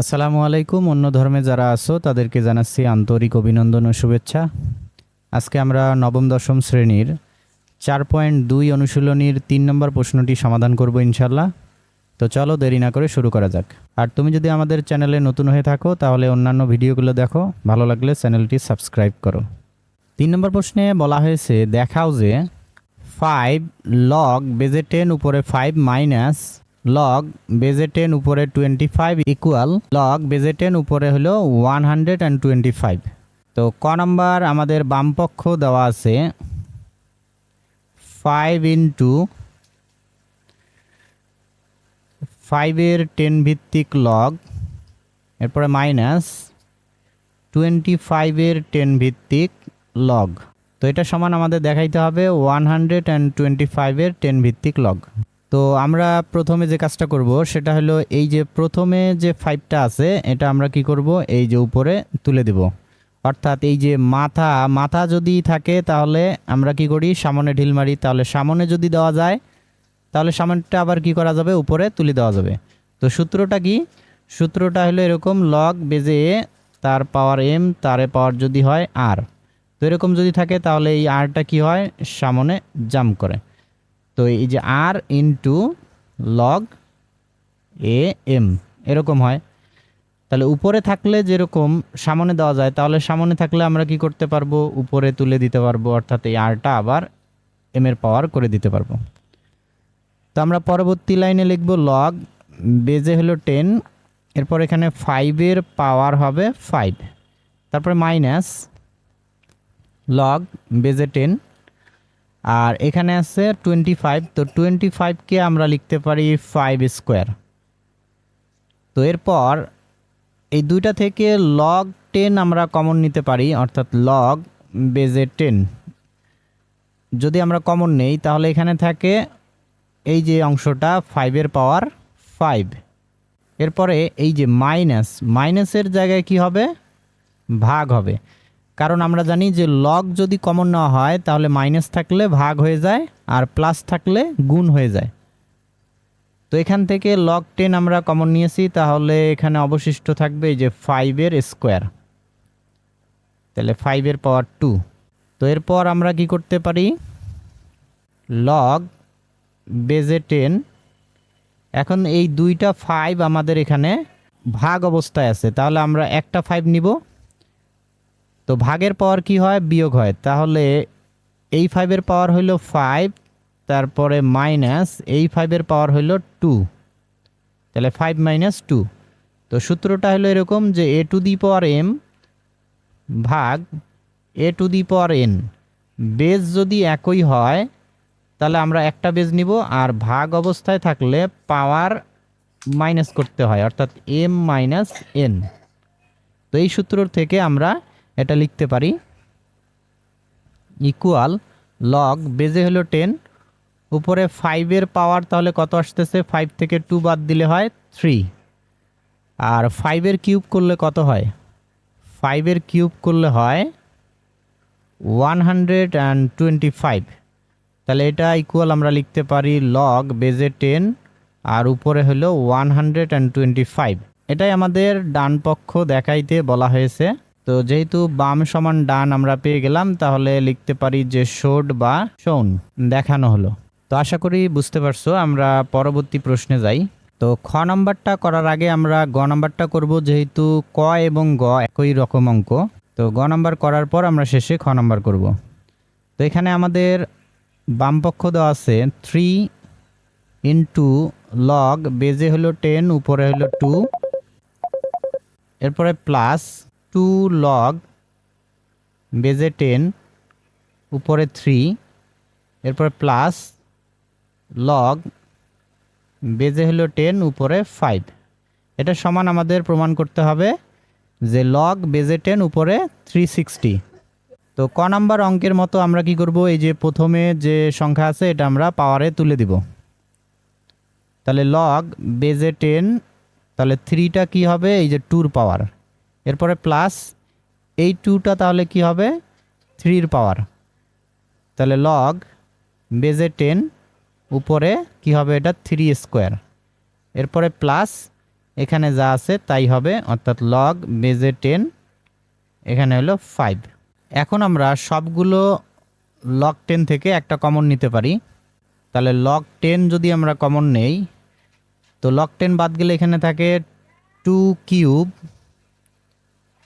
আসসালামু আলাইকুম, অন্য ধর্মে যারা আছো, তাদেরকে জানাচ্ছি আন্তরিক অভিনন্দন ও শুভেচ্ছা। আজকে আমরা নবম, দশম শ্রেণির চার পয়েন্ট দুই অনুশীলনীর তিন নম্বর প্রশ্নটি সমাধান করব ইনশাল্লাহ তো চলো দেরি না করে শুরু করা যাক। আর তুমি যদি আমাদের চ্যানেলে নতুন হয়ে থাকো, তাহলে অন্যান্য ভিডিওগুলো দেখো। ভালো লাগলে চ্যানেলটি সাবস্ক্রাইব করো। তিন নম্বর প্রশ্নে বলা হয়েছে, দেখাও যে ফাইভ লগ বেজে টেন উপরে ফাইভ মাইনাস লগ বেজে টেন উপরে টোয়েন্টি ফাইভ ইকুয়াল লগ বেজে টেন উপরে হলো one hundred and twenty five তো ক নম্বর আমাদের বামপক্ষ দেওয়া আছে ফাইভ ইন্টু ফাইভের টেন ভিত্তিক লগ এরপরে মাইনাস টোয়েন্টি ফাইভের টেন ভিত্তিক লগ তো এটা সমান আমাদের দেখাইতে হবে ওয়ান হান্ড্রেড অ্যান্ড টোয়েন্টি ফাইভের টেন ভিত্তিক লগ তো আমরা প্রথমে যে কাজটা করব সেটা হলো এই যে প্রথমে যে ফাইভটা আছে, এটা আমরা কি করব? এই যে উপরে তুলে দেব। অর্থাৎ এই যে মাথা মাথা যদি থাকে তাহলে আমরা কি করি? সামনে ঢিল মারি, তাহলে সামনে যদি দেওয়া যায়, তাহলে সামনেটা আবার কি করা যাবে? উপরে তুলে দেওয়া যাবে। তো সূত্রটা কি? সূত্রটা হলো এরকম লগ বেজে এ, তার পাওয়ার এম তারে পাওয়ার যদি হয় আর তো এরকম যদি থাকে তাহলে এই আরটা কি হয়? সামনে জাম্প করে। তো এই যে আর ইন্টু লগ এ এম এরকম হয়। তাহলে উপরে থাকলে যেরকম সামনে দেওয়া যায়, তাহলে সামনে থাকলে আমরা কি করতে পারব? উপরে তুলে দিতে পারব, অর্থাৎ এই আরটা আবার এম এর পাওয়ার করে দিতে পারব। তো আমরা পরবর্তী লাইনে লিখব লগ বেজে হলো টেন এরপর এখানে ফাইভের পাওয়ার হবে ফাইভ তারপরে মাইনাস লগ বেজে টেন আর এখানে আছে টোয়েন্টি ফাইভ তো টোয়েন্টি ফাইভকে আমরা লিখতে পারি ফাইভ স্কোয়ার তো এরপর এই দুইটা থেকে লগ টেন আমরা কমন নিতে পারি, অর্থাৎ লগ বেজে টেন যদি আমরা কমন নেই, তাহলে এখানে থাকে এই যে অংশটা ফাইভের পাওয়ার ফাইভ এরপরে এই যে মাইনাস মাইনাসের জায়গায় কি হবে? ভাগ হবে। কারণ আমরা জানি যে লগ যদি কমন নেওয়া হয়, তাহলে মাইনাস থাকলে ভাগ হয়ে যায় আর প্লাস থাকলে গুণ হয়ে যায়। তো এখান থেকে লগ টেন আমরা কমন নিয়েছি, তাহলে এখানে অবশিষ্ট থাকবে এই যে ফাইভের স্কোয়ার তাহলে ফাইভের পাওয়ার টু তো এরপর আমরা কি করতে পারি? লগ বেজে টেন এখন এই দুইটা ফাইভ আমাদের এখানে ভাগ অবস্থায় আছে, তাহলে আমরা একটা ফাইভ নিব। তো ভাগের পাওয়ার কি হয়? বিয়োগ হয়। তাহলে এই ফাইভের পাওয়ার হইল ফাইভ তারপরে মাইনাস এই ফাইভের পাওয়ার হইল টু তাহলে ফাইভ মাইনাস টু তো সূত্রটা হলো এরকম যে এ টু দি পাওয়ার এম ভাগ a to the power n base যদি একই হয়, তাহলে আমরা একটা বেজ নিব আর ভাগ অবস্থায় থাকলে পাওয়ার মাইনাস করতে হয়, অর্থাৎ এম মাইনাস এন তো এই সূত্রর থেকে আমরা এটা লিখতে পারি। ইকুয়াল লগ বেজে হলো টেন উপরে ফাইভের পাওয়ার তাহলে কত আসতেছে? ফাইভ থেকে টু বাদ দিলে হয় থ্রি আর ফাইভের কিউব করলে কত হয়? ফাইভের কিউব করলে হয় one hundred and twenty five তাহলে এটা ইকুয়াল আমরা লিখতে পারি লগ বেজে টেন আর উপরে হলো one hundred and twenty five এটাই আমাদের ডান পক্ষ দেখাইতে বলা হয়েছে। তো যেহেতু বাম সমান ডান আমরা পেয়ে গেলাম, তাহলে লিখতে পারি যে শোড বা শোন দেখানো হলো। তো আশা করি বুঝতে পারছ, আমরা পরবর্তী প্রশ্নে যাই। তো খ নম্বরটা করার আগে আমরা গ নম্বরটা করব, যেহেতু ক এবং গ একই রকম অঙ্ক। তো গ নম্বর করার পর আমরা শেষে খ নম্বর করব। তো এখানে আমাদের বাম পক্ষ দেওয়া আছে থ্রি ইন্টু লগ বেজে হলো টেন উপরে হলো টু এরপরে প্লাস টু লগ বেজে টেন উপরে থ্রি এরপরে প্লাস লগ বেজে হলো টেন উপরে ফাইভ এটা সমান আমাদের প্রমাণ করতে হবে যে লগ বেজে টেন উপরে থ্রি সিক্সটি তো ক নাম্বার অঙ্কের মতো আমরা কি করব? এই যে প্রথমে যে সংখ্যা আছে, এটা আমরা পাওয়ারে তুলে দিব। তাহলে লগ বেজে টেন তাহলে থ্রিটা কি হবে? এই যে টুর পাওয়ার এরপরে প্লাস এই টুটা তাহলে কি হবে? থ্রির পাওয়ার তাহলে লগ বেজে টেন উপরে কি হবে এটা? থ্রি স্কোয়ার এরপরে প্লাস এখানে যা আছে তাই হবে, অর্থাৎ লগ বেজে টেন এখানে হলো ফাইভ এখন আমরা সবগুলো লগ টেন থেকে একটা কমন নিতে পারি। তাহলে লগ টেন যদি আমরা কমন নেই, তো লগ টেন বাদ গেলে এখানে থাকে টু কিউব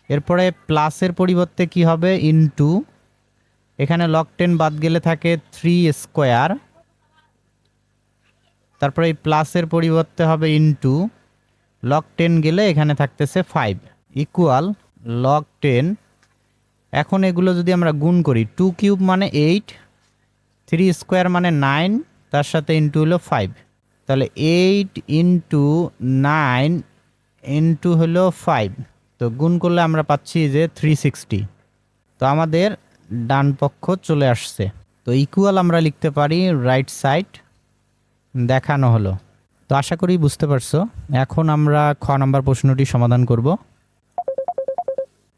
এরপরে প্লাসের পরিবর্তে কি হবে? ইনটু এখানে লক টেন বাদ গেলে থাকে থ্রি স্কোয়ার তারপরে এই প্লাসের পরিবর্তে হবে ইনটু লক টেন গেলে এখানে থাকতেছে ফাইভ ইকুয়াল লক টেন এখন এগুলো যদি আমরা গুণ করি টু কিউব মানে এইট থ্রি স্কোয়ার মানে নাইন তার সাথে ইনটু হলো ফাইভ তাহলে এইট ইন্টু নাইন ইন্টু হলো ফাইভ তো গুণ করলে আমরা পাচ্ছি যে থ্রি সিক্সটি তো আমাদের ডান পক্ষ চলে আসছে। তো ইকুয়াল আমরা লিখতে পারি রাইট সাইড দেখানো হলো। তো আশা করি বুঝতে পারছ। এখন আমরা খ নাম্বার প্রশ্নটি সমাধান করব।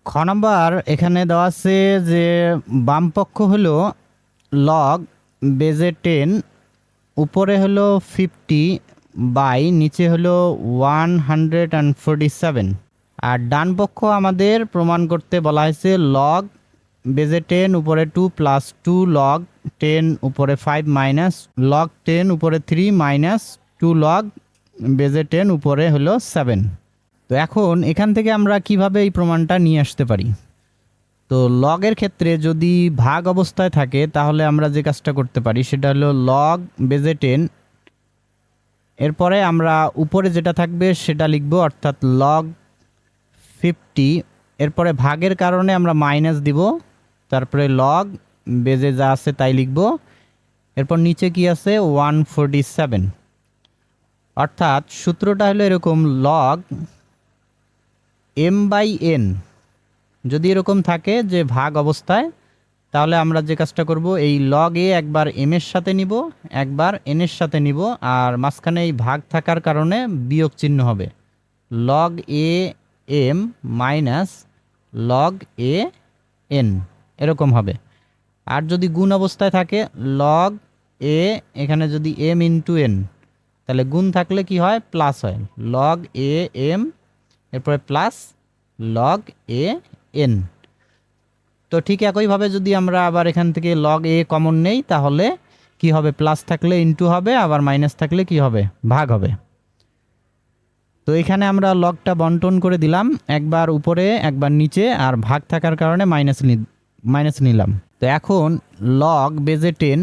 খ নাম্বার এখানে দেওয়া আছে যে বাম পক্ষ হলো লগ বেজে টেন উপরে হলো ফিফটি বাই নিচে হলো one hundred and forty seven আর ডান পক্ষ আমাদের প্রমাণ করতে বলা হয়েছে লগ বেজে টেন উপরে two plus two log ten উপরে ফাইভ মাইনাস লগ টেন উপরে থ্রি মাইনাস টু লগ বেজে টেন উপরে হলো সেভেন তো এখন এখান থেকে আমরা কীভাবে এই প্রমাণটা নিয়ে আসতে পারি? তো লগের ক্ষেত্রে যদি ভাগ অবস্থায় থাকে, তাহলে আমরা যে কাজটা করতে পারি, সেটা হলো লগ বেজে টেন এরপরে আমরা উপরে যেটা থাকবে, সেটা লিখব, অর্থাৎ লগ ফিফটি এরপরে ভাগের কারণে আমরা মাইনাস দিব, তারপরে লগ বেজে যা আছে তাই লিখব, এরপর নিচে কি আছে? ওয়ান ফোরটি সেভেন অর্থাৎ সূত্রটা হলো এরকম লগ এম বাই এন যদি এরকম থাকে যে ভাগ অবস্থায়, তাহলে আমরা যে কাজটা করব, এই লগ এ একবার এম এর সাথে নিব, একবার এন এর সাথে নিব, আর মাঝখানে এই ভাগ থাকার কারণে বিয়োগ চিহ্ন হবে। Log a m minus log a n এরকম হবে। আর যদি গুণ অবস্থায় থাকে লগ এ, এখানে যদি এম ইন্টু এন তাহলে গুণ থাকলে কি হয়? প্লাস হয়। লগ এ এম এরপরে প্লাস লগ এ এন তো ঠিক একইভাবে যদি আমরা আবার এখান থেকে লগ এ কমন নেই, তাহলে কি হবে? প্লাস থাকলে ইনটু হবে, আবার মাইনাস থাকলে কি হবে? ভাগ হবে। তো এখানে আমরা লগটা বন্টন করে দিলাম, একবার উপরে, একবার নিচে, আর ভাগ থাকার কারণে মাইনাস মাইনাস নিলাম। তো এখন লগ বেজে টেন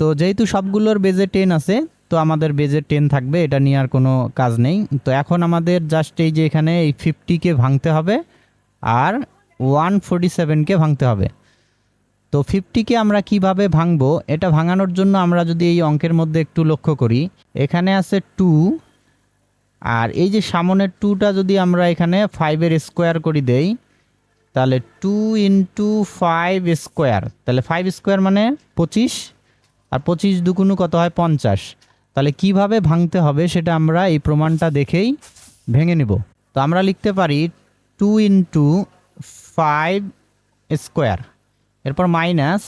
তো যেহেতু সবগুলোর বেজে টেন আছে, তো আমাদের বেজে টেন থাকবে, এটা নিয়ে আর কোনো কাজ নেই। তো এখন আমাদের জাস্ট এই যে এখানে এই ফিফটিকে ভাঙতে হবে, আর ওয়ান ফোরটি সেভেনকে ভাঙতে হবে। তো ফিফটিকে আমরা কীভাবে ভাঙবো, এটা ভাঙানোর জন্য আমরা যদি এই অঙ্কের মধ্যে একটু লক্ষ্য করি, এখানে আছে টু আর এই যে সামনের টুটা যদি আমরা এখানে ফাইভের স্কোয়ার করি দেই, তাহলে টু ইন্টু ফাইভ স্কোয়ার তাহলে ফাইভ স্কোয়ার মানে পঁচিশ, আর পঁচিশ দুকুনু কত হয় পঞ্চাশ। তাহলে কীভাবে ভাঙতে হবে সেটা আমরা এই প্রমাণটা দেখেই ভেঙে নেব। তো আমরা লিখতে পারি টু ইন্টু ফাইভ স্কোয়ার এরপর মাইনাস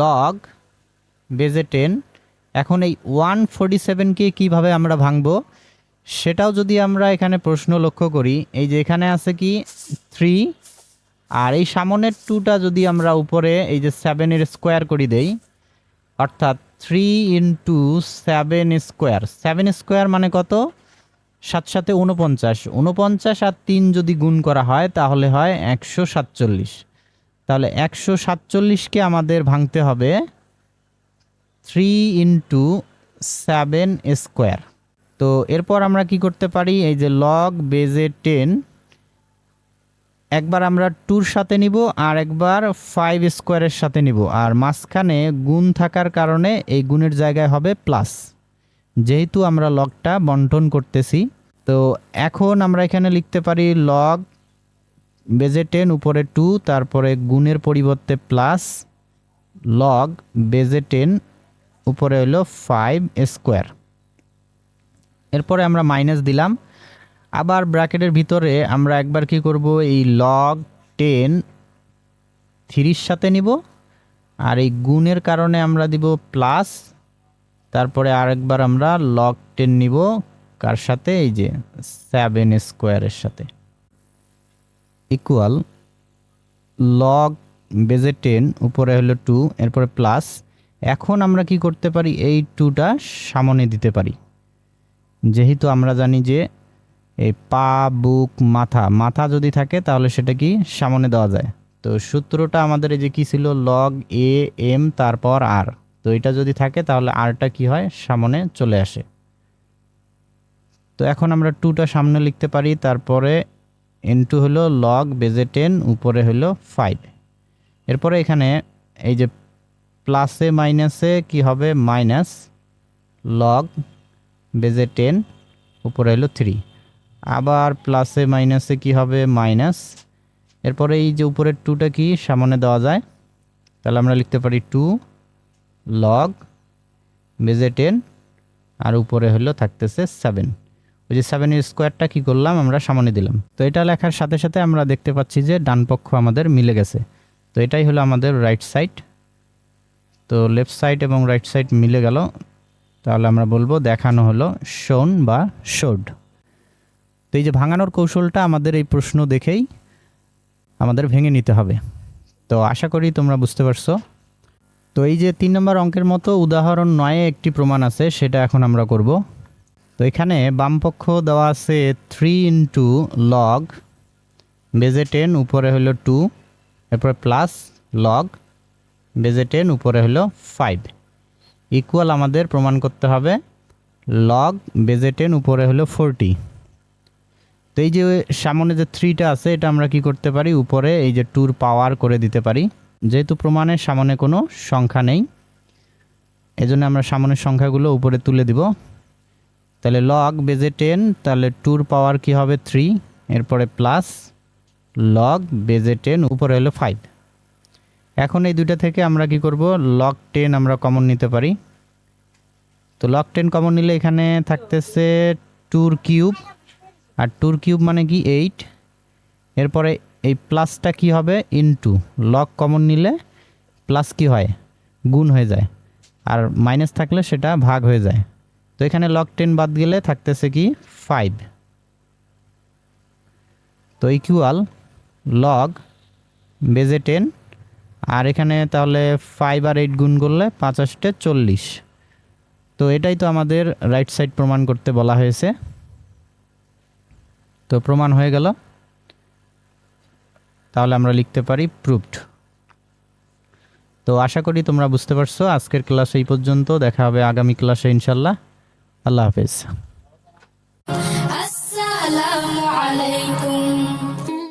লগ বেজে টেন এখন এই ওয়ান ফোরটি সেভেনকে কীভাবে আমরা ভাঙবো? সেটাও যদি আমরা এখানে প্রশ্ন লক্ষ্য করি, এই যে এখানে আছে কি? থ্রি আর এই সামনের টুটা যদি আমরা উপরে এই যে সেভেনের স্কোয়ার করি দেই, অর্থাৎ three into seven square seven square মানে কত? সাত সাথে উনপঞ্চাশ উনপঞ্চাশ আর তিন যদি গুণ করা হয়, তাহলে হয় একশো সাতচল্লিশ। তাহলে একশো সাতচল্লিশকে আমাদের ভাঙতে হবে থ্রি ইন্টু সেভেন স্কোয়ার তো এরপর আমরা কি করতে পারি? এই যে লগ বেজে টেন একবার আমরা টুর সাথে নিব আর একবার ফাইভ স্কোয়ারের সাথে নিব। আর মাঝখানে গুণ থাকার কারণে এই গুণের জায়গায় হবে প্লাস যেহেতু আমরা লগটা বন্টন করতেছি, তো এখন আমরা এখানে লিখতে পারি লগ বেজে টেন উপরে টু তারপরে গুণের পরিবর্তে প্লাস লগ বেজে টেন উপরে হলো ফাইভ স্কোয়ার এরপরে আমরা মাইনাস দিলাম। আবার ব্র্যাকেটের ভিতরে আমরা একবার কি করব? এই লগ টেন থ্রির সাথে নিব। আর এই গুণের কারণে আমরা দিব প্লাস তারপরে আরেকবার আমরা লগ টেন নিব। কার সাথে? এই যে সেভেন স্কোয়ারের সাথে। ইকুয়াল লগ বেজে টেন উপরে হলো টু এরপরে প্লাস এখন আমরা কি করতে পারি? এই টুটা সামনে দিতে পারি। যেহেতু আমরা জানি যে এই পা, বুক, মাথা মাথা যদি থাকে তাহলে সেটা কি সামনে দেওয়া যায়। তো সূত্রটা আমাদের এই যে কী ছিল? লগ এ এম তারপর আর তো এটা যদি থাকে তাহলে আরটা কি হয়? সামনে চলে আসে। তো এখন আমরা টুটা সামনে লিখতে পারি, তারপরে এন টু হলো লগ বেজে টেন উপরে হলো ফাইভ এরপরে এখানে এই যে প্লাসে মাইনাসে কি হবে? মাইনাস লগ বেজে টেন, উপরে হলো থ্রি। আবার প্লাসে, মাইনাসে কি হবে? মাইনাস। এরপরে এই যে উপরের টুটা কি? সামনে দেওয়া যায়। তাহলে আমরা লিখতে পারি টু লগ বেজে টেন, আর উপরে হলো থাকতেছে সেভেন। ওই যে সেভেনের স্কোয়ারটা কী করলাম? আমরা সামনে দিলাম। তো এটা লেখার সাথে সাথে আমরা দেখতে পাচ্ছি যে ডান পক্ষ আমাদের মিলে গেছে। তো এটাই হলো আমাদের রাইট সাইড তো লেফট সাইড এবং রাইট সাইড মিলে গেল। তাহলে আমরা বলব দেখানো হলো শোন বা শোড। তো এই যে ভাঙানোর কৌশলটা আমাদের এই প্রশ্ন দেখেই আমাদের ভেঙে নিতে হবে। তো আশা করি তোমরা বুঝতে পারছ। তো এই যে তিন নম্বর অঙ্কের মতো উদাহরণ নয়ে একটি প্রমাণ আছে, সেটা এখন আমরা করব। তো এখানে বামপক্ষ দেওয়া আছে থ্রি ইন্টু লগ বেজে টেন উপরে হলো টু এরপরে প্লাস লগ বেজে টেন উপরে হলো ফাইভ ইকুয়াল আমাদের প্রমাণ করতে হবে। লগ বেজে টেন উপরে হলো ফোরটি তো এই যে সামনে যে থ্রিটা আছে, এটা আমরা কি করতে পারি? উপরে এই যে টুর পাওয়ার করে দিতে পারি। যেহেতু প্রমাণের সামনে কোনো সংখ্যা নেই, এজন্য আমরা সামনের সংখ্যাগুলো উপরে তুলে দিব। তাহলে লগ বেজে টেন তাহলে টুর পাওয়ার কি হবে? থ্রি এরপরে প্লাস লগ বেজে টেন উপরে হলো ফাইভ এখন এই দুইটা থেকে আমরা কি করব? লক টেন আমরা কমন নিতে পারি। তো লক টেন কমন নিলে এখানে থাকতেছে টুর কিউব আর টুর কিউব মানে কি? এইট এরপরে এই প্লাসটা কি হবে? ইনটু লক কমন নিলে প্লাস কি হয়? গুণ হয়ে যায়। আর মাইনাস থাকলে সেটা ভাগ হয়ে যায়। তো এখানে লক টেন বাদ গেলে থাকতেছে কি? ফাইভ তো ইকুয়াল লগ বেজে টেন আর এখানে তাহলে ফাইভ আর এইট গুণ করলে পাঁচাশটে চল্লিশ। তো এটাই তো আমাদের রাইট সাইড প্রমাণ করতে বলা হয়েছে। তো প্রমাণ হয়ে গেল। তাহলে আমরা লিখতে পারি প্রুফড তো আশা করি তোমরা বুঝতে পারছ। আজকের ক্লাস এই পর্যন্ত। দেখা হবে আগামী ক্লাসে ইনশাল্লাহ আল্লাহ হাফেজ।